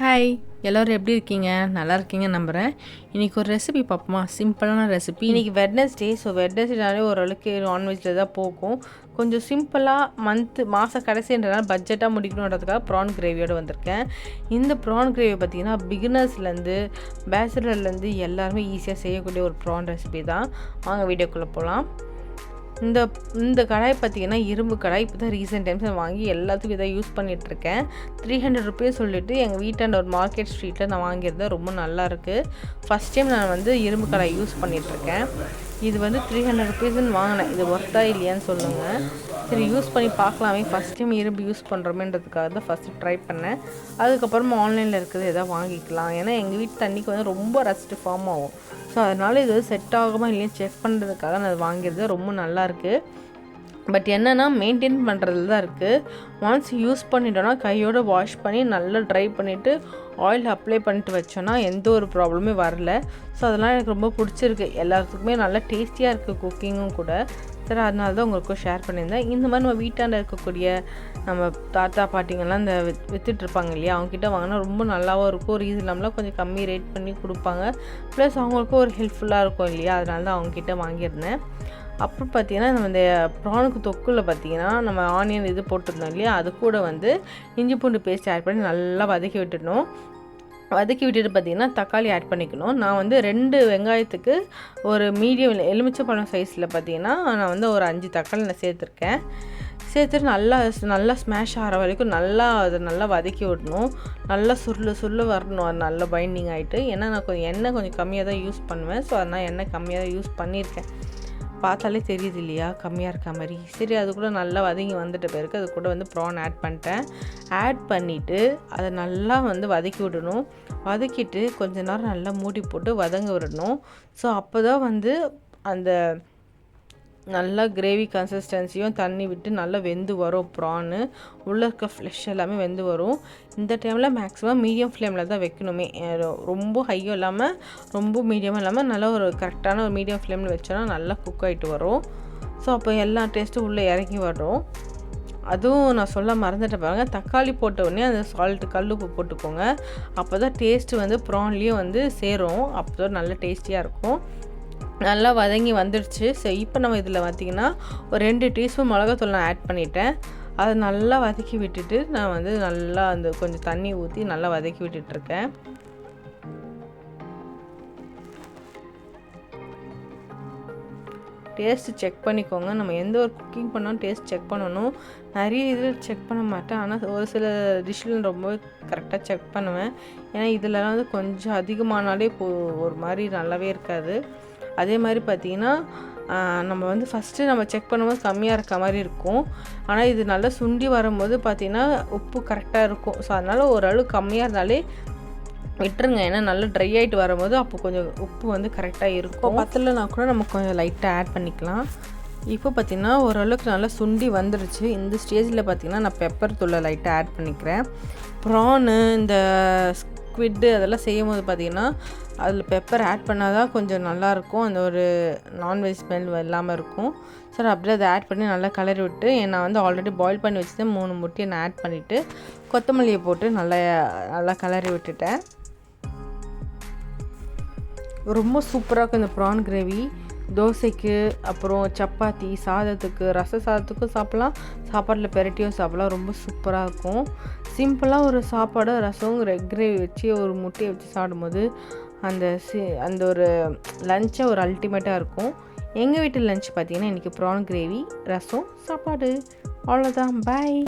Hi எல்லோரும் எப்படி இருக்கீங்க? நல்லா இருக்கீங்க நம்புகிறேன் இன்றைக்கி ஒரு ரெசிபி பார்ப்போமா? சிம்பிளான ரெசிபி இன்றைக்கி வெட்னஸ்டே ஸோ வெட்னஸ்டேனாலே ஓரளவுக்கு நான்வெஜ்ஜில் தான் போகும். கொஞ்சம் சிம்பிளாக மந்த்து மாத கடைசின்றனால பட்ஜெட்டாக முடிக்கணுன்றதுக்காக ப்ரான் கிரேவியோடு வந்திருக்கேன். இந்த ப்ரான் கிரேவி பார்த்திங்கன்னா பிகினர்ஸ்லேருந்து பேச்சுலர்லேருந்து எல்லாருமே ஈஸியாக செய்யக்கூடிய ஒரு ப்ரான் ரெசிபி தான். வாங்க வீடியோக்குள்ளே போகலாம் இந்த இந்த கடாய் பார்த்தீங்கன்னா இரும்பு கடாய் இப்போ தான் ரீசெண்ட் டைம்ஸ் நான் வாங்கி எல்லாத்துக்கும் இதை யூஸ் பண்ணிகிட்ருக்கேன் த்ரீ ஹண்ட்ரட் ருபீஸ் சொல்லிவிட்டு எங்கள் வீட்டாண்ட ஒரு மார்க்கெட் ஸ்ட்ரீட்டில் நான் வாங்கியிருந்தேன் ரொம்ப நல்லாயிருக்கு ஃபஸ்ட் டைம் நான் வந்து இரும்பு கடாய் யூஸ் பண்ணிகிட்ருக்கேன் இது வந்து த்ரீ ஹண்ட்ரட் ருபீஸ்ன்னு வாங்கினேன். இது ஒர்த்தா இல்லையான்னு சொல்லுங்கள் சரி யூஸ் பண்ணி பார்க்கலாமே. ஃபஸ்ட் டைம் இரும்பு யூஸ் பண்ணுறோமேன்றதுக்காக தான் ஃபஸ்ட்டு ட்ரை பண்ணேன். அதுக்கப்புறமா ஆன்லைனில் இருக்கிறது எதாவது வாங்கிக்கலாம். ஏன்னா எங்கள் வீட்டு தண்ணிக்கு வந்து ரொம்ப ரஸ்ட்டு ஃபார்ம் ஆகும். ஸோ அதனால் இது செட் ஆகுமா இல்லையா செக் பண்ணுறதுக்காக நான் அதை வாங்கியிருந்தேன். ரொம்ப நல்லாயிருக்கு பட் என்னென்னா மெயின்டைன் பண்ணுறதுல தான் இருக்குது ஒன்ஸ் யூஸ் பண்ணிட்டோன்னா கையோடு வாஷ் பண்ணி நல்லா ட்ரை பண்ணிவிட்டு ஆயில் அப்ளை பண்ணிட்டு வச்சோன்னா எந்த ஒரு ப்ராப்ளமே வரல. ஸோ அதெல்லாம் எனக்கு ரொம்ப பிடிச்சிருக்கு. எல்லாத்துக்குமே நல்லா டேஸ்டியாக இருக்குது குக்கிங்கும் கூட. சரி அதனால தான் உங்களுக்கும் ஷேர் பண்ணியிருந்தேன். இந்த மாதிரி நம்ம வீட்டாண்ட இருக்கக்கூடிய நம்ம தாத்தா பாட்டிங்கெல்லாம் இந்த வித் விற்றுட்ருப்பாங்க இல்லையா? அவங்கக்கிட்ட வாங்கினா ரொம்ப நல்லாவும் இருக்கும். ரீசனபிளாக கொஞ்சம் கம்மி ரேட் பண்ணி கொடுப்பாங்க. ப்ளஸ் அவங்களுக்கும் ஒரு ஹெல்ப்ஃபுல்லாக இருக்கும் இல்லையா? அதனால தான் அவங்கக்கிட்ட வாங்கியிருந்தேன். அப்புறம் பார்த்தீங்கன்னா நம்ம இந்த ப்ரானுக்கு தொக்குல பார்த்தீங்கன்னா நம்ம ஆனியன் இது போட்டிருந்தோம் இல்லையா? அது கூட வந்து இஞ்சி பூண்டு பேஸ்ட் ஆட் பண்ணி நல்லா வதக்கி விட்டுடணும். வதக்கி விட்டுட்டு பார்த்திங்கன்னா தக்காளி ஆட் பண்ணிக்கணும். நான் வந்து ரெண்டு வெங்காயத்துக்கு ஒரு மீடியம் எலுமிச்சை பழம் சைஸில் பார்த்தீங்கன்னா நான் வந்து ஒரு அஞ்சு தக்காளி நான் சேர்த்துருக்கேன். சேர்த்துட்டு நல்லா நல்லா ஸ்மாஷ் ஆகிற வரைக்கும் நல்லா அதை நல்லா வதக்கி விடணும். நல்லா சுருள் சுருள் வரணும். அது நல்லா பைண்டிங் ஆகிட்டு ஏன்னா நான் கொஞ்சம் எண்ணெய் கொஞ்சம் கம்மியாக தான் யூஸ் பண்ணுவேன். ஸோ அதனால் எண்ணெய் கம்மியாக தான் யூஸ் பண்ணியிருக்கேன். பார்த்தாலே தெரியுது இல்லையா? கம்மியாக இருக்க மாதிரி. சரி அது கூட நல்லா வதங்கி வந்துட்ட பிறகு அது கூட வந்து ப்ரான் ஆட் பண்ணிட்டேன். ஆட் பண்ணிவிட்டு அதை நல்லா வந்து வதக்கி விடணும். வதக்கிட்டு கொஞ்ச நேரம் நல்லா மூடி போட்டு வதங்க விடணும். ஸோ அப்போ தான் வந்து அந்த நல்லா கிரேவி கன்சிஸ்டன்சியும் தண்ணி விட்டு நல்லா வெந்து வரும் ப்ரானு உள்ளே இருக்க ஃப்ளெஷ் எல்லாமே வெந்து வரும். இந்த டைமில் மேக்ஸிமம் மீடியம் ஃப்ளேமில் தான் வைக்கணுமே. ரொம்ப ஹையும் இல்லாமல் ரொம்ப மீடியமாக இல்லாமல் நல்லா ஒரு கரெக்டான ஒரு மீடியம் ஃப்ளேமில் வச்சோன்னா நல்லா குக் ஆகிட்டு வரும். ஸோ அப்போ எல்லா டேஸ்ட்டும் உள்ளே இறங்கி வரும். அதுவும் நான் சொல்ல மறந்துட்டு பாருங்க. தக்காளி போட்ட உடனே அந்த சால்ட்டு கல் உப்பு போட்டுக்கோங்க. அப்போ தான் டேஸ்ட்டு வந்து ப்ரான்லேயும் வந்து சேரும். அப்போ தான் நல்ல டேஸ்டியாக இருக்கும். நல்லா வதங்கி வந்துடுச்சு ஸோ இப்போ நம்ம இதில் பார்த்திங்கன்னா ஒரு ரெண்டு டீஸ்பூன் மிளகாத்தூள் நான் ஆட் பண்ணிட்டேன். அதை நல்லா வதக்கி விட்டுட்டு நான் வந்து நல்லா அந்த கொஞ்சம் தண்ணி ஊற்றி நல்லா வதக்கி விட்டுட்ருக்கேன். டேஸ்ட்டு செக் பண்ணிக்கோங்க. நம்ம எந்த ஒரு குக்கிங் பண்ணாலும் டேஸ்ட் செக் பண்ணணும். நிறைய இதில் செக் பண்ண மாட்டேன். ஆனால் ஒரு சில டிஷ்ஷில் ரொம்ப கரெக்டாக செக் பண்ணுவேன். ஏன்னா இதிலலாம் வந்து கொஞ்சம் அதிகமானாலே போ ஒரு மாதிரி நல்லாவே இருக்காது. அதே மாதிரி பார்த்திங்கன்னா நம்ம வந்து ஃபஸ்ட்டு நம்ம செக் பண்ணும்போது கம்மியாக இருக்க மாதிரி இருக்கும். ஆனால் இது நல்லா சுண்டி வரும்போது பார்த்திங்கன்னா உப்பு கரெக்டாக இருக்கும். ஸோ அதனால் ஓரளவு கம்மியாக இருந்தாலே விட்டுருங்க. ஏன்னா நல்லா ட்ரை ஆகிட்டு வரும்போது அப்போ கொஞ்சம் உப்பு வந்து கரெக்டாக இருக்கும். பத்தலைனா கூட நம்ம கொஞ்சம் லைட்டாக ஆட் பண்ணிக்கலாம். இப்போ பார்த்திங்கன்னா ஓரளவுக்கு நல்லா சுண்டி வந்துருச்சு. இந்த ஸ்டேஜில் பார்த்திங்கன்னா நான் பெப்பர் தூளை லைட்டாக ஆட் பண்ணிக்கிறேன். ப்ரானு இந்த ஸ்குவிட்டு அதெல்லாம் செய்யும் போது பார்த்திங்கன்னா அதில் பெப்பர் ஆட் பண்ணால் தான் கொஞ்சம் நல்லாயிருக்கும். அந்த ஒரு நான்வெஜ் ஸ்மெல் இல்லாமல் இருக்கும். சார் அப்படியே அதை ஆட் பண்ணி நல்லா கலரி விட்டு நான் வந்து ஆல்ரெடி பாயில் பண்ணி வச்சுட்டு மூணு முட்டையை நான் ஆட் பண்ணிவிட்டு கொத்தமல்லியை போட்டு நல்லா நல்லா கலரி விட்டுட்டேன். ரொம்ப சூப்பராக இருக்கும் இந்த ப்ரான் கிரேவி தோசைக்கு அப்புறம் சப்பாத்தி சாதத்துக்கு ரச சாதத்துக்கும் சாப்பிட்லாம். சாப்பாட்டில் பெரட்டியும் சாப்பிட்லாம். ரொம்ப சூப்பராக இருக்கும். சிம்பிளாக ஒரு சாப்பாடு ரசம் ரெக் கிரேவி வச்சு ஒரு முட்டையை வச்சு சாப்பிடும்போது அந்த சி அந்த ஒரு லஞ்சை ஒரு அல்டிமேட்டாக இருக்கும். எங்கள் வீட்டு லஞ்ச் பார்த்திங்கன்னா இன்றைக்கி ப்ரான் கிரேவி ரசம் சாப்பாடு. அவ்வளோதான் பாய்